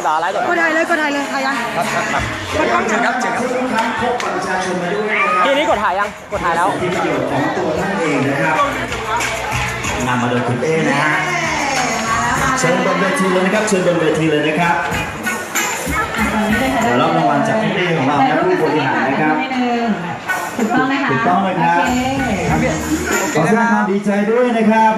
ดเหรอไลฟ์สดกดถ่ายเลยกดถ่ายเลยถ่ายยังเชิญครับเชิญครับพกบัตรประชาชนมาด้วยนะครับทีนี้กดถ่ายยังกดถ่ายแล้วที่ประโยชน์ของตัวท่านเองนะครับนำมาโดยคุณเต้นะฮะเชิญบนเวทีเลยนะครับเชิญบนเวทีเลยนะครับเดี๋ยวรับรางวัลจากพี่เต้ของเรานะผู้บริหารนะครับถูกต้องไหมคะถูกต้องเลยครับโอเคขอแสดงความดีใจด้วยนะครับ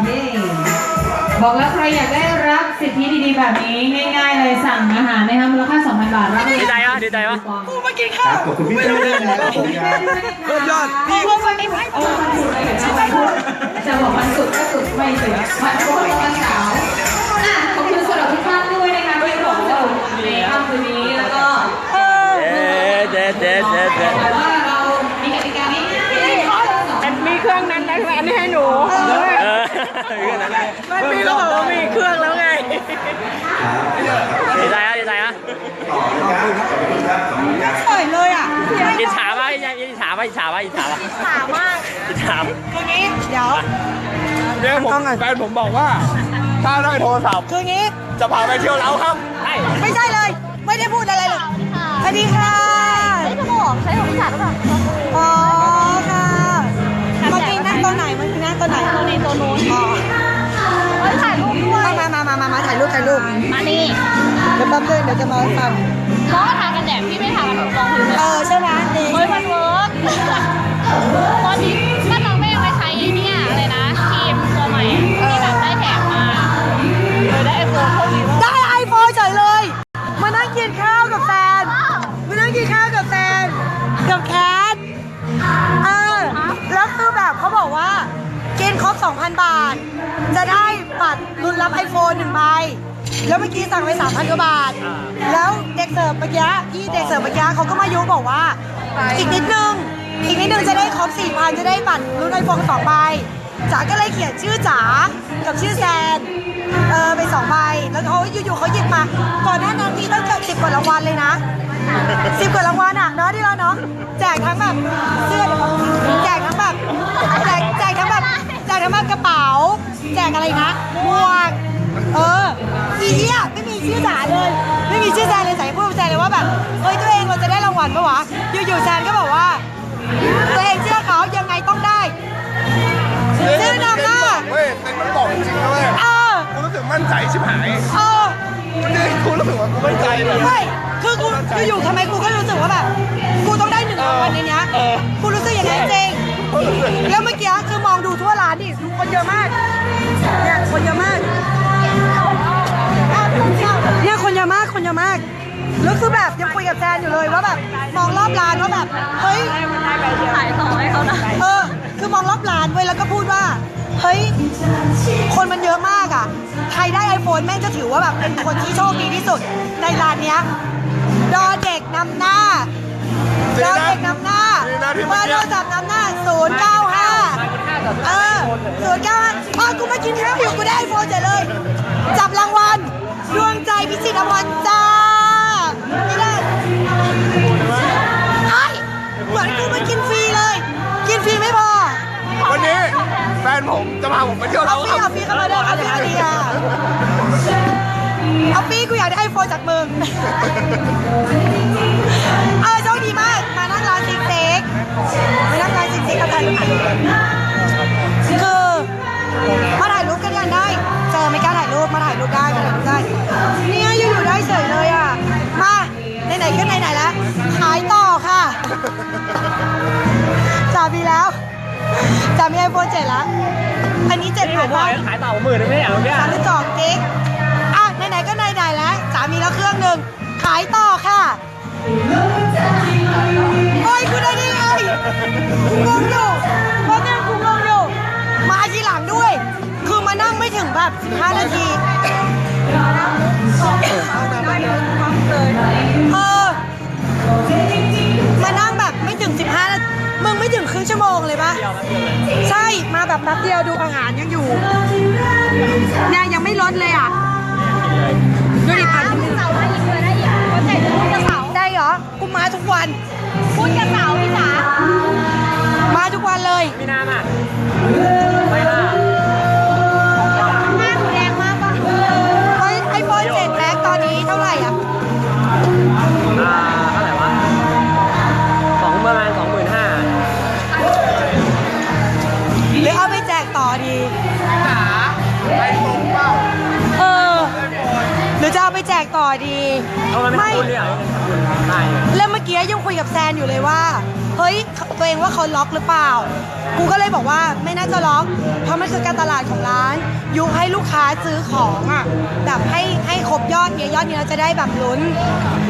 บอกแล้วใครอยากได้รับสิทธิดีๆแบบนี้ง่ายๆเลยสั่งอาหารนะคะมูลค่า 2,000 บาทรับเลยดีใจปะดีใจปะกูมากินคข้ารัวบขอบคุณพี่เต้ด้วยนะครับขอบคุณครับเพิ่มยอดพี่ว่ามันไม่ไหวโอ้วันศุกร์เลยนะวันพุธจะบอกวันศุกร์ก็ศุกร์ไม่ถึงวันพุธวันเสาร์อะขอบคุณสำหรับทุกท่านด้วยนะคะที่บอกว่าในค่ำคืนนี้แล้วก็ เออ เอ๊ะเด็ดเด็ดเด็ดเด็ด แต่ว่าเรามีกติกาง่ายๆ มีเครื่องนั้นนะอันนี้ให้หนู เอ อมันมีก็บอกว่ามีเครื่องแล้วไงดีใจอะดีใจอะเฉยเลยอะอิจฉาปะอิจฉาปะอิจฉาปะอิจฉาปะถามมากอิจฉาคืองี้เดี๋ยวเนี่ยผมแฟนผมบอกว่า ถ้าได้โทรศัพท์คืองี้จะพาไปเที่ยวเล้าครับไม่ใช่เลย ไม่ได้พูดอะไรเลยสวัสดีค่ะไม่ถูกใช้ของพิจาหรือเปล่าอ๋อค่ะเมื่อกี้นั่ง ตัวไหนมื่อกี้นั่งตัวไหนตัวนี้ตัวนู้นอ๋อถ่ายรูปด้วยมามามามามาถ่ายรูปถ่ายรูปมานี่เดี๋ยวแป๊บนึงเดี๋ยวจะมาให้ฟังเพราะว่าทากันแดดพี่ไม่ทากันรองพื้นเลยเออใช่ไหมดีเฮ้ยมันเวิร์กตอนนี้ถ้าน้องไม่ยังไปใช้เนี่ยอะไรนะครีมตัวใหม่ที่แบบได้แถมมาเลยได้ไอโฟนโคตรดีมากได้ไอโฟนเฉยเลย มานั่งกินข้าวกับแฟนมานั่งกินข้าวกับแฟนกับแคท 2,000 บาท จะได้บัตรรุ่นรับไอโฟนหนึ่งใบ แล้วเมื่อกี้สั่งไป 3,000กว่าบาท แล้วเด็กเสิร์ฟเมื่อกี้พี่เด็กเสิร์ฟเมื่อกี้เขาก็มายุบอกว่า อีกนิดนึง อีกนิดนึงจะได้ครบ4,000 จะได้บัตรรุ่นไอโฟนสองใบจ๋าก็เลยเขียนชื่อจ๋ากับชื่อแซนเออไปสองใบแล้วเขาอยู่ๆเขาหยิบมา ก่อนหน้านั้นมีตั้งเกือบสิบกว่ารางวัลเลยนะสิบกว่ารางวัลอะเนาะที่เราเนาะแจกทั้งแบบ อะไรนะหมวก เอออีเหี้ยไม่มีชื่อจ๋าเลย ไม่มีชื่อแซนเลยจ๋าพูดกับแซนเลยว่าแบบเฮ้ยตัวเองเราจะได้รางวัลปะวะอยู่ๆแซนก็บอกว่า ตัวเองเชื่อเขายังไงต้องได้ชื่อนำหน้าเว้ยเป็นมันบอกจริงๆนะเว้ยเออกูรู้สึกมั่นใจชิบหายเออจริงๆกูรู้สึกว่ากูมั่นใจเลย ไม่คือกูกูอยู่ทำไมกูก็รู้สึกว่าแบบ กูต้องได้หนึ่งรางวัลในเนี้ยกูรู้สึกอย่างนั้นจริง แล้วเมื่อกี้คือมองดูทั่วร้านดิดูคนเยอะมากเนี่ย คนเยอะมาก เนี่ยคนเยอะมาก คนเยอะมาก แล้วคือแบบยังคุยกับแจนอยู่เลยว่าแบบมองรอบร้านว่าแบบ เฮ้ย ขายต่อให้เขานะเออ คือมองรอบร้านเว้ยแล้วก็พูดว่า เฮ้ย คนมันเยอะมากอะ ใครได้ไอโฟนแม่งจะถือว่าแบบเป็นคนที่โชคดีที่สุดในร้านเนี้ยดอเด็กนำหน้าดอเด็กนำหน้าเบอร์โทรศัพท์นำหน้า 095เออ 095พอกูมากินข้าวอยู่กูได้ไอโฟนเฉยเลย จับรางวัลดวงใจพิชิตรางวัลจ้าไม่ได้ไอ้เหมือนกูมากินฟรีเลย กินฟรีไม่พอวันนี้แฟนผมจะพาผมไปเที่ยวเอาเล้าฟรีครับเอาฟรีเข้ามาด้วยเอาฟรีเอาฟรีอะเอาฟรีกูอยากได้ไอโฟนจากมึง สามีแล้วสามีไอโฟนเจ็ดแล้วอันนี้เจ็ดที่ผพันมบอกบาทให้ขายต่อหมื่นนึงไม่ใช่เหรอเมื่อกี้สามสิบสองกิกอะไหนๆก็ไหนๆแล้วสามีแล้วเครื่องหนึ่งขายต่อค่ะโอ้ยคุณได้ยังไงกูงงอยู่เพราะงั้นกูงงอยู่มาทีหลังด้วย คือมานั่งไม่ถึงแบบ15นาทีเออ ใช่มาแบบแป๊บเดียวดูอาหารยังอยู่เนี่ยยังไม่ลดเลยอะดูดิพันเสาได้อีกเลยได้อีกคนใจจะพูดกับเสาได้เหรอกูมาทุกวันพูดกับเสาพี่จ๋ามาทุกวันเลยมีน้ำอะไม่น่าหน้าห ได้แล้วเมื่อกี้ยังคุยกับแซนอยู่เลยว่า เฮ้ยตัวเองว่าเขาล็อกหรือเปล่า กูก็เลยบอกว่าไม่น่าจะล็อก เพราะมันคือการตลาดของร้าน ยุให้ลูกค้าซื้อของอะแบบให้ให้ครบยอดเนี่ยยอดนี้เราจะได้แบบลุ้น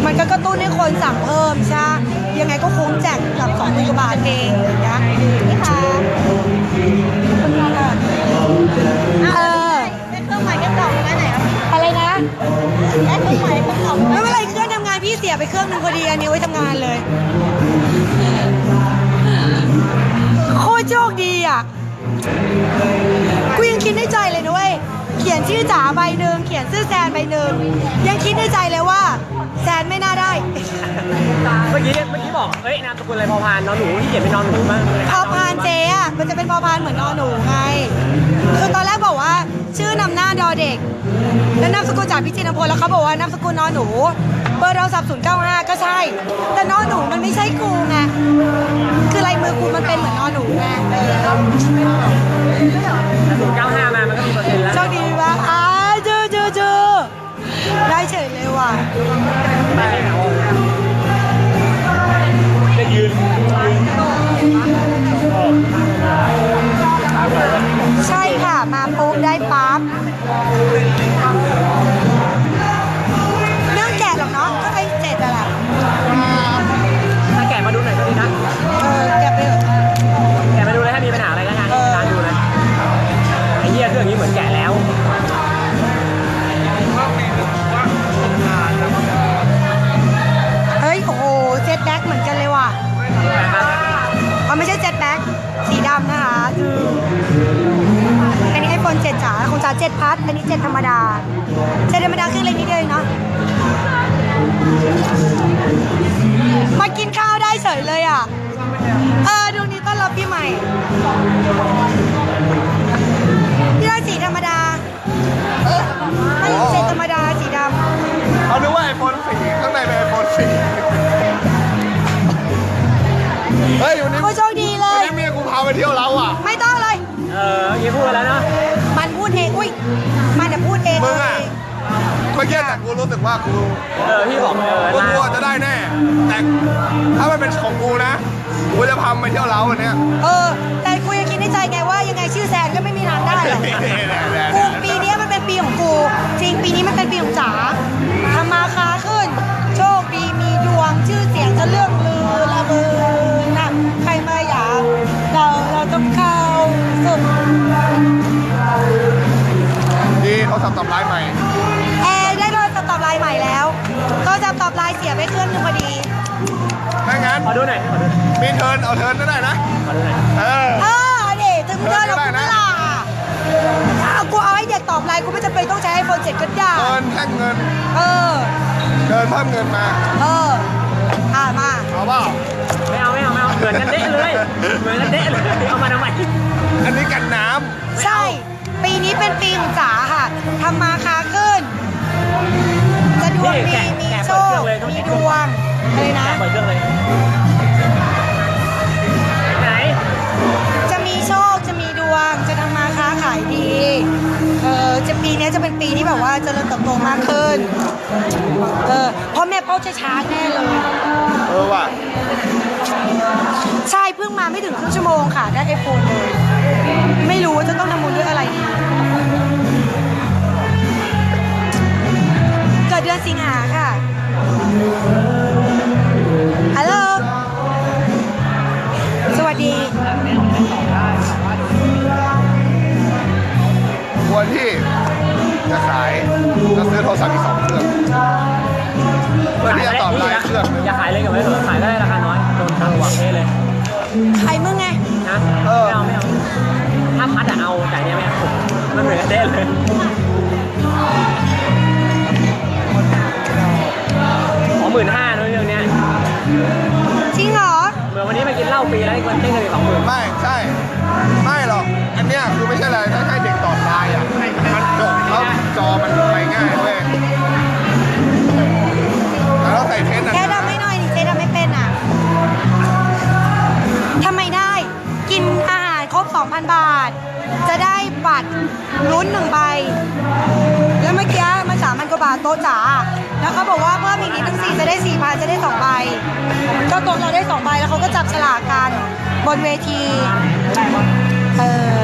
มันก็กระตุ้นให้คนสั่งเพิ่มใช่ยังไงก็คุ้มแจกแบบสองพันกว่าบาทเองอย่างเงี้ยนี่ค่ะ รื่องหนึ่งพอดีอันนี้ไว้ทำงานเลยโคตรโชคดีอะกูยังคิดในใจเลยนะเว้ยเขียนชื่อจ๋าใบหนึ่งเขียนชื่อแซนใบหนึ่งยังคิดในใจเลยว่า แซนไม่น่าได้ เมื่อกี้เมื่อกี้ บอกเอ้ยนามสกุลอะไรพอพานนอนหนูที่เขียนเป็นนอนหนูมั้งพอพานเจอะมันจะเป็นพอพานเหมือนนอหนูไงคือตอนแรกบอกว่า ชื่อนำหน้าดอเด็ก แล้วนามสกุลจากพิจิตรพลแล้วเขาบอกว่านามสกุลนอหนู เบอร์เราสับศูนย์เก้าห้าก็ใช่ แต่นอหนูมันไม่ใช่กูไงคือลายมือกูมันเป็นเหมือนนอหนูไงเออศูนย์เก้าห้ามามันก็มีเปอร์เซ็นต์แล้วโชคดีว่าอ้าเจอเจอเจอได้เฉยเลยว่ะ อเจ็ดพัทอันนี้เจ็ดธรรมดาเจ็ดธรรมดาเครื่องเล็กนิดเดียวเองเนาะมากินข้าวได้เฉยเลยอะ เออดวงนี้ต้อนรับปีใหม่พี่ได้สีธรรมดาไม่เจ็ดธรรมดาสีดำเขานึกว่าไอโฟนสีข้างในเป็นไอโฟนสี มื่อกี้แต่กูรู้สึกว่ากูเออพี่บอกเออกูมากลัวจะได้แน่ แต่ถ้ามันเป็นของกูนะกูจะพาไปเที่ยวเราวันเนี้ยเออแต่กูยังคิดในใจไงว่ายังไงชื่อแซนก็ไม่มีทางได้หรอกกู มีเทิร์นเอาเทิร์นก็ได้นะขอดูหน่อยเออ เออเด็ถึงเดินเราคุณล่ะเอากูเอาให้เด็กตอบไลน์กูไม่จำเป็นต้องใช้ไอโฟน7ก็ได้เทิร์นแท่งเงิน เออเทิร์นเพิ่มเงินมา เออ อ่ามา เอาเปล่าไม่เอาไม่เอาไม่เอาเหมือนกันเด้เลยเหมือนกันเด้เลยเอามาทำไมอันนี้กันน้ใช่ ปีนี้เป็นปีของจ๋าค่ะทำมาค้าขึ้น จะดวงมีมีโชค มีดวงอะไรนะ เปิดเครื่องเลย นี้ยจะเป็นปีที่แบบว่าเจริญเติบโตมากขึ้น เออเพราะแม่เป้าจะช้าแน่เลยำเออว่ะใช่เพิ่งมาไม่ถึงครึ่งชั่วโมงค่ะ ได้ไอโฟนเลย ไม่รู้ว่าจะต้องทำบุญด้วยอะไรดีเกิดเดือนสิงหาค่ะฮัลโหลสวัสดีควรที่ จะขายจะซื้อโทรศัพท์อีกสองเครื่องเพื่อที่จะตอบไลน์เครื่องหนึงอย่าขายเลยกับไว้เถอะขายได้ราคาน้อยโดนทางหวังเทเลยใครมึงไงนะไม่เอาไม่เอาถ้าพัดอะเอาแต่เนี้ยไม่เอามันเหมือนกันเด้เลยขอหมื่นห้า ปกินเหล้าปีแล้วไอ้คนเด้งเลยสองหมื่นไม่ใช่ ไม่หรอก อันเนี้ยคือไม่ใช่อะไรถ้าให้เด็กตอบไลน์อะ มันจบแล้วจอมันไปง่ายเว้ยแล้วเราใส่เทสแกนะทำไม่หน่อยดิเจ๊ทำไม่เป็นอะทำไมได้ กินอาหารครบ 2,000 บาท จะได้บัตรลุ้นหนึ่งใบอะโต๊ะจ๋าแล้ว เขาบอกว่าเพิ่มอีกนิดนึงสี่จะได้สี่พันจะได้สองใบก็โต๊ะเราได้สองใบแล้วเขาก็จับฉลากกันบนเวทีเออ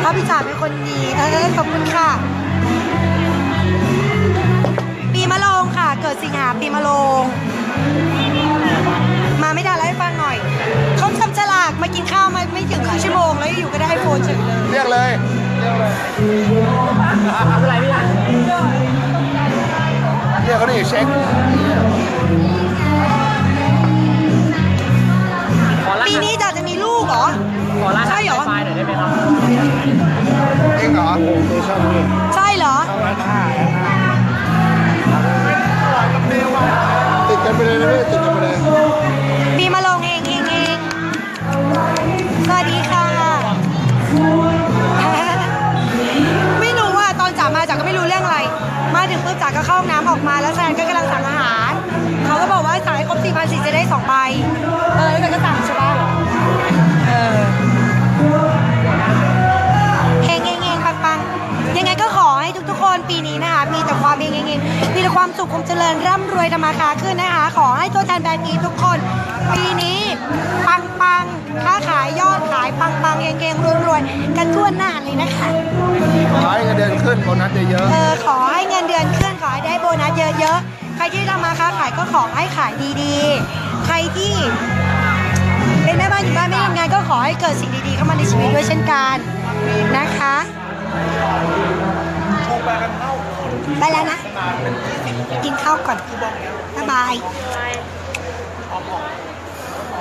เพราะพี่จ๋าเป็นคนดีเออขอบคุณค่ะ ปีมะโรงค่ะ เกิดสิงหาปีมะโรงมาไม่ได้แล้วให้ฟังหน่อยเขาจับฉลากมากินข้าวมาไม่ถึงครึ่งชั่วโมงแล้วอยู่ก็ได้ไอโฟนเฉยเลยเรียกเลยเรียกเลยไม่เป็นไรพี่อะ เรียกเขาดิเช็คขอรปีหัสนี้จ๋าจะมีลูกเหรอ ขอรหัสใช่เหรอ ไฟล์หน่อยได้ไหมครับ เองเหรอใช่เหร ความสุขความเจริญร่ำรวยธรรมาคาขึ้นนะคะ ขอให้ตัวแทนแบรนด์นี้ทุกคน ปีนี้ปังปังค้าขายยอดขายปังปังเฮงเฮงรวยรวยกันทั่วหน้าเลยนะคะ ขอให้เงินเดือนขึ้นโบนัสเยอะเออขอให้เงินเดือนขึ้นขอให้ได้โบนัสเยอะๆ ใครที่ทำมาค้าขายก็ขอให้ขายดีๆ ใครที่เป็นแม่บ้านอยู่บ้านไม่ทำงานก็ขอให้เกิดสิ่งดีๆเข้ามาในชีวิตด้วยเช่นกันนะคะ ไปแล้วนะ กินข้าวก่อนบ๊ายบาย